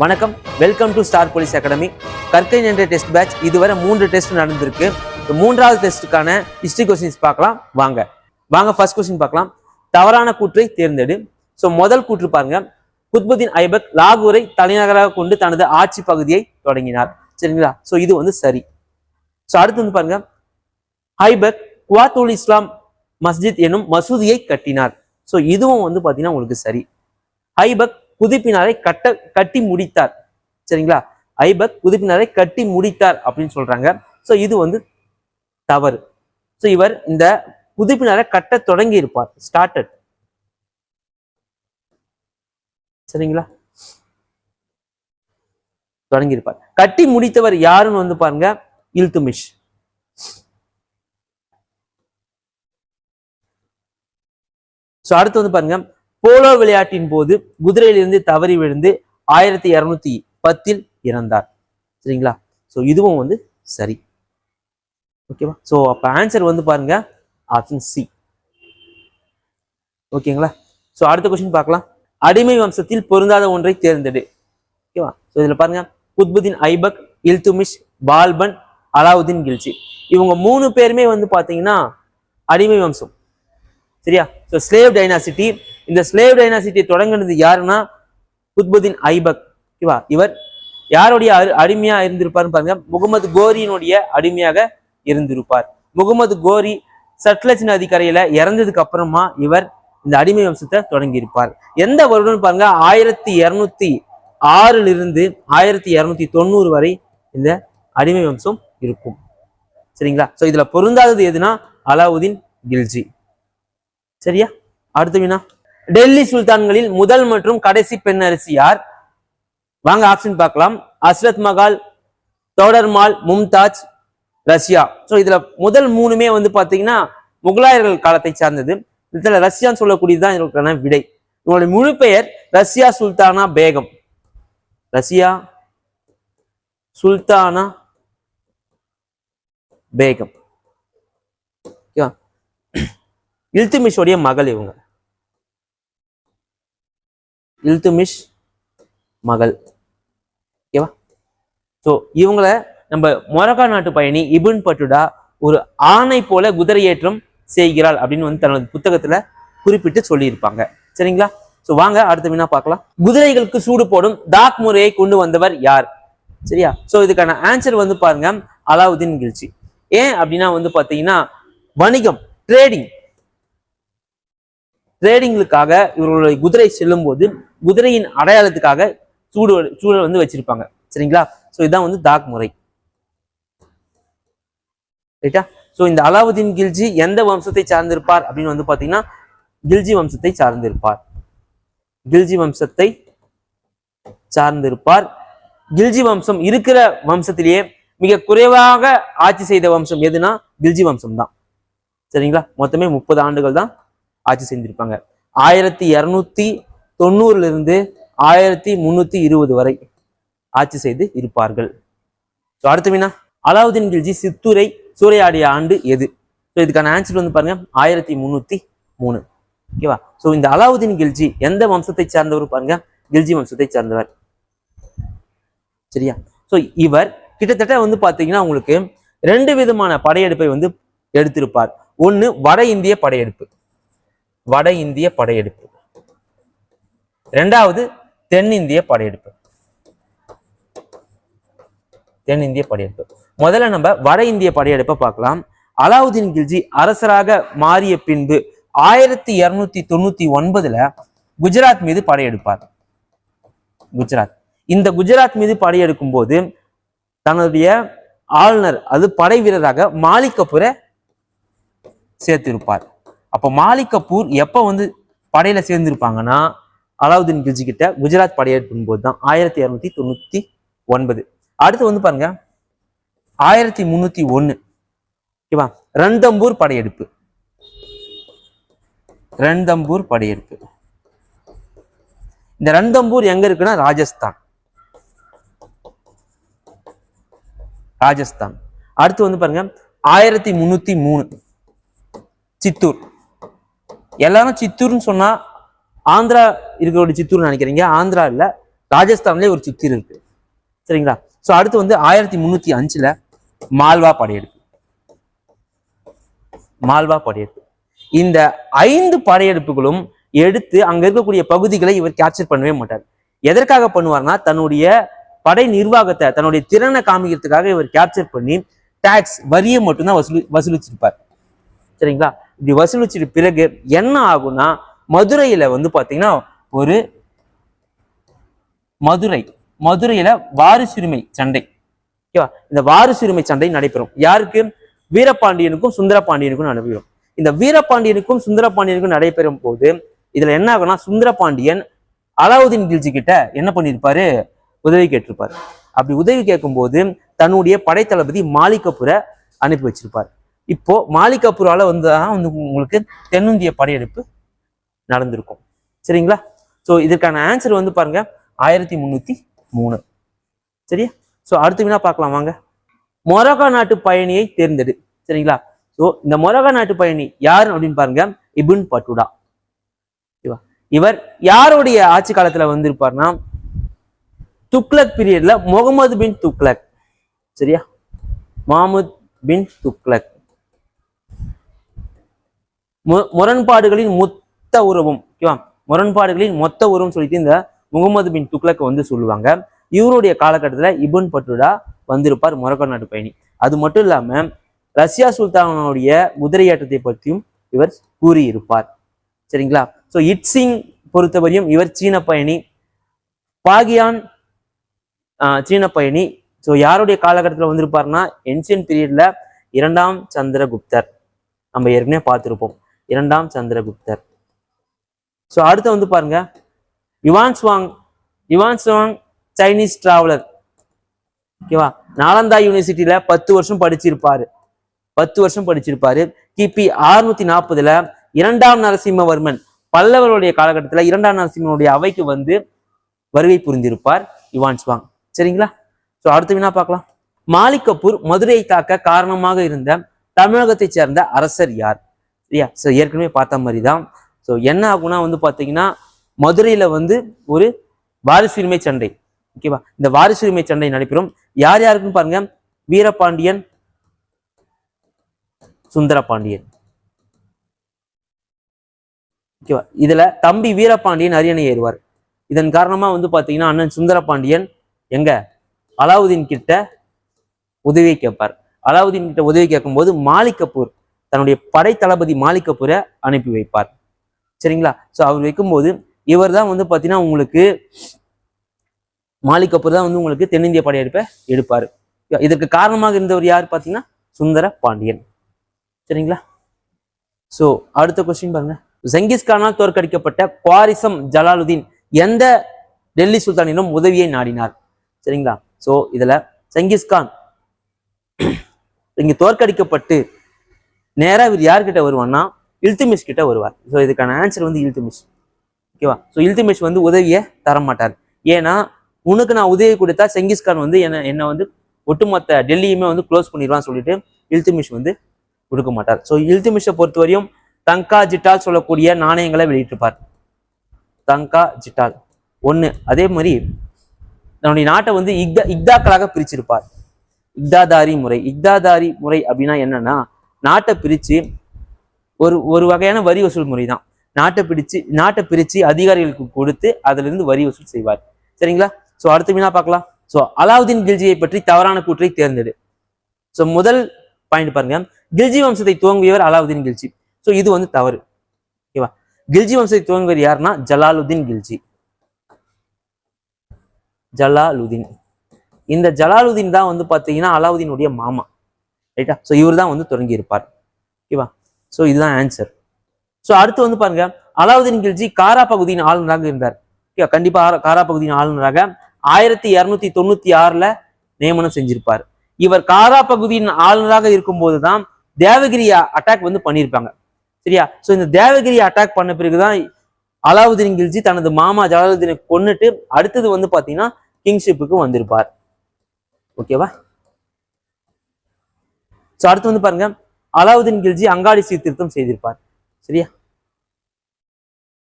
வணக்கம். Welcome to star police academy கற்கை என்ற டெஸ்ட் பேட்ச் இதுவரை மூன்று டெஸ்ட் நடந்திருக்கு. மூன்றாவது டெஸ்ட்டுக்கான ஹிஸ்ட்ரி கொஸ்டின்ஸ் பார்க்கலாம். வாங்க. வாங்க ஃபர்ஸ்ட் கொஸ்டின் பார்க்கலாம். தவறான கூற்றை தேர்ந்தெடு. ஸோ முதல் கூற்று பாருங்க. குத்புதீன் ஐபக் லாகூரை தலைநகராக கொண்டு தனது ஆட்சி பகுதியை தொடங்கினார். சரிங்களா? ஸோ இது வந்து சரி. ஸோ அடுத்து வந்து பாருங்க. ஐபக் குவாத்துல் இஸ்லாம் மஸ்ஜித் எனும் மசூதியை கட்டினார். ஸோ இதுவும் வந்து பார்த்தீங்கன்னா உங்களுக்கு சரி. ஐபக் புதுப்பினாரை கட்ட கட்டி முடித்தார். சரிங்களா? ஐபக் புதுப்பினாரை கட்டி முடித்தார் அப்படின்னு சொல்றாங்க. ஸோ இது வந்து தவறு. ஸோ இவர் இந்த புதுப்பினாரை கட்ட தொடங்கி இருப்பார். ஸ்டார்டட் சரிங்களா? தொடங்கி இருப்பார். கட்டி முடித்தவர் யாருன்னு வந்து பாருங்க இல்துமிஷ். ஸோ அடுத்து வந்து பாருங்க போலோ விளையாட்டின் போது குதிரையிலிருந்து தவறி விழுந்து ஆயிரத்தி இரநூத்தி பத்தில் இறந்தார். சரிங்களா? ஸோ இதுவும் வந்து சரி. ஓகேவா ஸோ அப்போ ஆன்சர் வந்து பாருங்க ஆப்ஷன் சி ஓகேங்களா ஸோ அடுத்த கொஸ்டின் பார்க்கலாம். அடிமை வம்சத்தில் பொருந்தாத ஒன்றை தேர்ந்தெடு. ஓகேவா ஸோ இதில் பாருங்க. குத்புதீன் ஐபக் இல்துமிஷ் பால்பன் அலாவுதீன் கில்ஜி இவங்க மூணு பேருமே வந்து பார்த்தீங்கன்னா அடிமை வம்சம். சரியா? ஸோ ஸ்லேவ் டைனாசிட்டி இந்த ஸ்லேவ் டைனாசிட்டியை தொடங்கினது யாருன்னா குத்புதீன் ஐபக். ஓகேவா இவர் யாருடைய அரு அடிமையா இருந்திருப்பார்னு பாருங்க. முகமது கோரியினுடைய அடிமையாக இருந்திருப்பார். முகமது கோரி சட்லஜ் நதி கரையில இறந்ததுக்கு அப்புறமா இவர் இந்த அடிமை வம்சத்தை தொடங்கியிருப்பார். எந்த வருடம்னு பாருங்க ஆயிரத்தி இருநூத்தி ஆறுல இருந்து ஆயிரத்தி இருநூத்தி தொண்ணூறு வரை இந்த அடிமை வம்சம் இருக்கும். சரிங்களா? ஸோ இதுல பொருந்தாதது எதுனா அலாவுதீன் கில்ஜி. சரியா? அடுத்த வினா டெல்லி சுல்தான்களில் முதல் மற்றும் கடைசி பெண் அரசி யார்? வாங்க ஆப்ஷன் பார்க்கலாம். அஸ்ரத் மகால் தோடர்மால் மும்தாஜ் ரஷ்யா. ஸோ இதுல முதல் மூணுமே வந்து பாத்தீங்கன்னா முகலாயர்கள் காலத்தை சார்ந்தது. இதுல ரஷ்யான்னு சொல்லக்கூடியதுதான் இதற்கான விடை. இவங்களுடைய முழு பெயர் ரஷ்யா சுல்தானா பேகம். ரஷ்யா சுல்தானா பேகம். இல்துமிஷோடைய மகள் இவங்க. இல்துமிஷ் மகள். ஓகேவா? ஸோ இவங்கள நம்ம மொரக்கா நாட்டு பயணி இபுன் பட்டுடா ஒரு ஆணை போல குதிரையேற்றம் செய்கிறாள் அப்படின்னு வந்து தனது புத்தகத்துல குறிப்பிட்டு சொல்லியிருப்பாங்க. சரிங்களா? ஸோ வாங்க அடுத்த வினா பார்க்கலாம். குதிரைகளுக்கு சூடு போடும் தாக் முறையை கொண்டு வந்தவர் யார்? சரியா? ஸோ இதுக்கான ஆன்சர் வந்து பாருங்க அலாவுதீன் கில்ச்சி ஏன் அப்படின்னா வந்து பார்த்தீங்கன்னா வணிகம் ட்ரேடிங் ட்ரேடிங்களுக்காக இவர்களுடைய குதிரை செல்லும் போது குதிரையின் அடையாளத்துக்காக சூடு சூழல் வந்து வச்சிருப்பாங்க. சரிங்களா? ஸோ இதுதான் வந்து தாக் முறை. ரைட்டா ஸோ இந்த அலாவுதீன் கில்ஜி எந்த வம்சத்தை சார்ந்திருப்பார் அப்படின்னு வந்து பார்த்தீங்கன்னா கில்ஜி வம்சத்தை சார்ந்திருப்பார். கில்ஜி வம்சத்தை சார்ந்திருப்பார். கில்ஜி வம்சம் இருக்கிற வம்சத்திலேயே மிக குறைவாக ஆட்சி செய்த வம்சம் எதுனா கில்ஜி வம்சம் தான் சரிங்களா? மொத்தமே முப்பது ஆண்டுகள் தான் ஆட்சி செஞ்சிருப்பாங்க. ஆயிரத்தி இரநூத்தி தொண்ணூறுல இருந்து ஆயிரத்தி முன்னூத்தி இருபது வரை ஆட்சி செய்து இருப்பார்கள். ஸோ அடுத்த வினா அலாவுதீன் கில்ஜி சித்தூரை சூறையாடிய ஆண்டு எது? ஸோ இதுக்கான ஆன்சர் வந்து பாருங்க ஆயிரத்தி முந்நூற்றி மூணு. ஓகேவா ஸோ இந்த அலாவுதீன் கில்ஜி எந்த வம்சத்தை சார்ந்தவர் பாருங்க கில்ஜி வம்சத்தை சார்ந்தவர். சரியா? ஸோ இவர் கிட்டத்தட்ட வந்து பார்த்தீங்கன்னா உங்களுக்கு ரெண்டு விதமான படையெடுப்பை வந்து எடுத்திருப்பார். ஒன்று வட இந்திய படையெடுப்பு. வட இந்திய படையெடுப்பு. ரெண்டாவது தென்னிந்திய படையெடுப்பு. தென்னிந்திய படையெடுப்பு. முதல்ல நம்ம வட இந்திய படையெடுப்பை பார்க்கலாம். அலாவுதீன் கில்ஜி அரசராக மாறிய பின்பு ஆயிரத்தி இருநூத்தி தொண்ணூத்தி ஒன்பதுல குஜராத் மீது படையெடுப்பார். குஜராத். இந்த குஜராத் மீது படையெடுக்கும் போது தன்னுடைய ஆளுநர் அது படை வீரராக மாலிக் சேர்த்திருப்பார். அப்போ மாலிக் கபூர் எப்போ வந்து படையில சேர்ந்திருப்பாங்கன்னா அலாவுதீன் கில்ஜி கிட்ட குஜராத் படையெடுக்கும் போது தான் ஆயிரத்தி இரநூத்தி தொண்ணூத்தி ஒன்பது. அடுத்து வந்து பாருங்க. ஆயிரத்தி முன்னூத்தி ஒன்னு. ஓகேவா? ரந்தம்பூர் படையெடுப்பு. ரந்தம்பூர் படையெடுப்பு. இந்த ரந்தம்பூர் எங்க இருக்குன்னா ராஜஸ்தான். ராஜஸ்தான். அடுத்து வந்து பாருங்க. ஆயிரத்தி முன்னூத்தி மூணு. சித்தூர். எல்லாரும் சித்தூர்னு சொன்னா ஆந்திரா இருக்கக்கூடிய சித்தூர் நினைக்கிறீங்க. ஆந்திரா இல்ல ராஜஸ்தான்லயே ஒரு சித்தூர் இருக்கு. சரிங்களா? ஸோ அடுத்து வந்து ஆயிரத்தி முந்நூற்றி அஞ்சுல மால்வா படையெடுப்பு. மால்வா படையெடுப்பு. இந்த ஐந்து படையெடுப்புகளும் எடுத்து அங்க இருக்கக்கூடிய பகுதிகளை இவர் கேப்சர் பண்ணவே மாட்டார். எதற்காக பண்ணுவார்னா தன்னுடைய படை நிர்வாகத்தை தன்னுடைய திறனை காமிக்கிறதுக்காக இவர் கேப்சர் பண்ணி டாக்ஸ் வரியை மட்டும்தான் வசூலி வசூலிச்சிருப்பார். சரிங்களா? இப்படி வசூலிச்சிட்டு பிறகு என்ன ஆகும்னா மதுரையில வந்து பாத்தீங்கன்னா ஒரு மதுரை மதுரையில வாரிசுரிமை சண்டை. ஓகேவா? இந்த வாரிசுரிமை சண்டை நடைபெறும். யாருக்கு? வீரபாண்டியனுக்கும் சுந்தரபாண்டியனுக்கும் நடைபெறும். இந்த வீரபாண்டியனுக்கும் சுந்தரபாண்டியனுக்கும் நடைபெறும் போது இதுல என்ன ஆகும்னா சுந்தரபாண்டியன் அலாவுதீன் கில்ஜி கிட்ட என்ன பண்ணியிருப்பாரு? உதவி கேட்டிருப்பாரு. அப்படி உதவி கேட்கும்போது தன்னுடைய படைத்தளபதி மாலிகப்புரை அனுப்பி வச்சிருப்பார். இப்போ மாலிகாபுரால வந்து தான் வந்து உங்களுக்கு தென்னிந்திய படையெடுப்பு நடந்திருக்கும். சரிங்களா? ஸோ இதற்கான ஆன்சர் வந்து பாருங்க. ஆயிரத்தி முந்நூற்றி மூணு. சரியா? ஸோ அடுத்து வேணா பார்க்கலாம் வாங்க. மொரகா நாட்டு பயணியை தேர்ந்தெடு. சரிங்களா? ஸோ இந்த மொரகா நாட்டு பயணி யார் அப்படின்னு பாருங்க. இபுன் பட்டுடா. ஓகேவா இவர் யாருடைய ஆட்சி காலத்துல வந்திருப்பார்னா? துக்ளக் பீரியட்ல முகமது பின் துக்ளக். சரியா? மாமுத் பின் துக்ளக். முரண்பாடுகளின் மொத்த உறவும் ஓகேவா முரண்பாடுகளின் மொத்த உறவும் சொல்லிட்டு இந்த முகமது பின் துக்ளக் வந்து சொல்லுவாங்க. இவருடைய காலகட்டத்தில் இபுன் பட்டுடா வந்திருப்பார் மொரக்கோ நாட்டு பயணி. அது மட்டும் இல்லாமல் ரஷ்யா சுல்தானுடைய குதிரையாட்டத்தை பற்றியும் இவர் கூறியிருப்பார். சரிங்களா? ஸோ இட்ஸிங் பொறுத்தவரையும் இவர் சீன பயணி பாகியான் சீன பயணி. ஸோ யாருடைய காலகட்டத்தில் வந்திருப்பார்னா என்சியன் பீரியட்ல இரண்டாம் சந்திரகுப்தர். நம்ம ஏற்கனவே பார்த்துருப்போம். இரண்டாம் சந்திரகுப்தர். ஸோ அடுத்து வந்து பாருங்க. Yuan Chwang Yuan Chwang Chinese traveller ஓகேவா நாலந்தா யூனிவர்சிட்டியில பத்து வருஷம் படிச்சிருப்பாரு. பத்து வருஷம் படிச்சிருப்பாரு. கிபி அறுநூத்தி நாற்பதுல இரண்டாம் நரசிம்மவர்மன் பல்லவருடைய காலகட்டத்துல இரண்டாம் நரசிம்மனுடைய அவைக்கு வந்து வருகை புரிந்திருப்பார் யுவான் சுவாங் சரிங்களா? ஸோ அடுத்து வினா பார்க்கலாம். மாலிக் கபூர் மதுரையை தாக்க காரணமாக இருந்த தமிழகத்தைச் சேர்ந்த அரசர் யார்? சரியா ஸோ ஏற்கனவே பார்த்த மாதிரி தான் ஸோ என்ன ஆகும்னா வந்து பார்த்தீங்கன்னா மதுரையில வந்து ஒரு வாரிசுரிமை சண்டை. ஓகேவா இந்த வாரிசுரிமை சண்டை நடைபெறும். யார் யாருக்குன்னு பாருங்க. வீரபாண்டியன் சுந்தரபாண்டியன். ஓகேவா இதுல தம்பி வீரபாண்டியன் அரியணை ஏறுவார். இதன் காரணமா வந்து பாத்தீங்கன்னா அண்ணன் சுந்தரபாண்டியன் எங்க? அலாவுதீன் கிட்ட உதவி கேட்பார். அலாவுதீன் கிட்ட உதவி கேட்கும்போது மாலிக் கபூர் தன்னுடைய படை தளபதி மாலிக் அனுப்பி வைப்பார். சரிங்களா? ஸோ அவர் வைக்கும்போது இவர் தான் வந்து பார்த்தீங்கன்னா உங்களுக்கு மாலிக் கபூர் தான் வந்து உங்களுக்கு தென்னிந்திய படையெடுப்பை எடுப்பார். இதற்கு காரணமாக இருந்தவர் யார் பார்த்தீங்கன்னா சுந்தர பாண்டியன். சரிங்களா? ஸோ அடுத்த கொஸ்டின் பாருங்க. ஜங்கிஸ்கானால் தோற்கடிக்கப்பட்ட குவாரிசம் ஜலாலுதீன் எந்த டெல்லி சுல்தானிடம் உதவியை நாடினார்? சரிங்களா? ஸோ இதில் செங்கிஸ்கான் இங்கே தோற்கடிக்கப்பட்டு நேராக இவர் யார்கிட்ட வருவான்னா இல்துமிஷ் கிட்ட வருவார். ஸோ இதுக்கான ஆன்சர் வந்து இல்துமிஷ். ஓகேவா ஸோ இல்துமிஷ் வந்து உதவியை தர மாட்டார் ஏன்னா உனக்கு நான் உதவி கொடுத்தா செங்கிஸ்கான் வந்து என்ன என்னை வந்து ஒட்டுமொத்த டெல்லியுமே வந்து க்ளோஸ் பண்ணிடுவான்னு சொல்லிட்டு இல்துமிஷ் வந்து கொடுக்க மாட்டார். ஸோ இல்துமிஷை பொறுத்தவரையும் தங்கா ஜிட்டால் சொல்லக்கூடிய நாணயங்களை வெளியிட்டிருப்பார். தங்கா ஜிட்டால். ஒன்று அதே மாதிரி தன்னுடைய நாட்டை வந்து இக்தா இக்தாக்களாக பிரிச்சிருப்பார். இக்தாதாரி முறை. இக்தாதாரி முறை அப்படின்னா என்னன்னா நாட்டை பிரிச்சு ஒரு ஒரு வகையான வரி வசூல் முறை தான் நாட்டை பிடிச்சு நாட்டை பிரிச்சு அதிகாரிகளுக்கு கொடுத்து அதுல இருந்து வரி வசூல் செய்வார். சரிங்களா? ஸோ அடுத்த வீணா பார்க்கலாம். ஸோ அலாவுதீன் கில்ஜியை பற்றி தவறான கூற்றை தேர்ந்தெடு. ஸோ முதல் பாயிண்ட் பாருங்க. கில்ஜி வம்சத்தை துவங்கியவர் அலாவுதீன் கில்ஜி. ஸோ இது வந்து தவறு. ஓகேவா கில்ஜி வம்சத்தை துவங்குவர் யாருன்னா? ஜலாலுதீன் கில்ஜி. ஜலாலுதீன். இந்த ஜலாலுதீன் தான் வந்து பார்த்தீங்கன்னா அலாவுதீனுடைய மாமா. ரைட்டா ஸோ இவர் தான் வந்து தொடங்கி இருப்பார் ஓகேவா ஸோ இதுதான் ஆன்சர் ஸோ அடுத்து வந்து பாருங்க. அலாவுதீன் கில்ஜி காரா பகுதியின் ஆளுநராக இருந்தார். ஓகே கண்டிப்பா காரா பகுதியின் ஆளுநராக ஆயிரத்தி இரநூத்தி தொண்ணூத்தி ஆறுல நியமனம் செஞ்சிருப்பார். இவர் காரா பகுதியின் ஆளுநராக இருக்கும்போது தான் தேவகிரி அட்டாக் வந்து பண்ணியிருப்பாங்க. சரியா? ஸோ இந்த தேவகிரி அட்டாக் பண்ண பிறகுதான் அலாவுதீன் கில்ஜி தனது மாமா ஜலாலுதீனை கொன்னுட்டு அடுத்தது வந்து பார்த்தீங்கன்னா கிங்ஷிப்புக்கு வந்திருப்பார். ஓகேவா ஸோ அடுத்து வந்து பாருங்க அலாவுதீன் கில்ஜி அங்காடி சீர்திருத்தம் செய்திருப்பார். சரியா?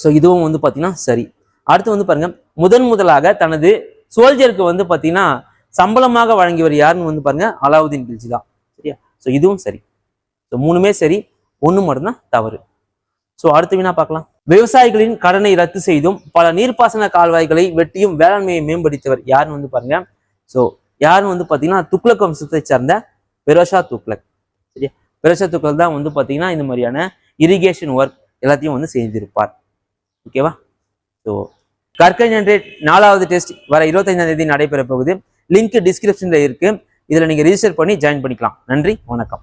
ஸோ இதுவும் வந்து பார்த்தீங்கன்னா சரி. அடுத்து வந்து பாருங்க முதன் முதலாக தனது சோல்ஜருக்கு வந்து பார்த்தீங்கன்னா சம்பளமாக வழங்கியவர் யாருன்னு வந்து பாருங்க அலாவுதீன் கில்ஜி தான். சரியா? ஸோ இதுவும் சரி. ஸோ மூணுமே சரி. ஒன்று மட்டும்தான் தவறு. ஸோ அடுத்து வீணா பார்க்கலாம். விவசாயிகளின் கடனை ரத்து செய்தும் பல நீர்ப்பாசன கால்வாய்களை வெட்டியும் வேளாண்மையை மேம்படுத்தியவர் யாருன்னு வந்து பாருங்க. ஸோ யாருன்னு வந்து பார்த்தீங்கன்னா துக்ளக் வம்சத்தை சார்ந்த பெரோஷா துக்ளக் சரியா? பெரோஷா துக்ளக் தான் வந்து பார்த்தீங்கன்னா இந்த மாதிரியான இரிகேஷன் ஒர்க் எல்லாத்தையும் வந்து செஞ்சிருப்பார். ஓகேவா ஸோ கற்கை ஜென்ரேட் நாலாவது டெஸ்ட் வர இருபத்தைந்தாம் தேதி நடைபெற போகுது. லிங்க் டிஸ்கிரிப்ஷனில் இருக்கு. இதில் நீங்கள் ரிஜிஸ்டர் பண்ணி ஜாயின் பண்ணிக்கலாம். நன்றி வணக்கம்.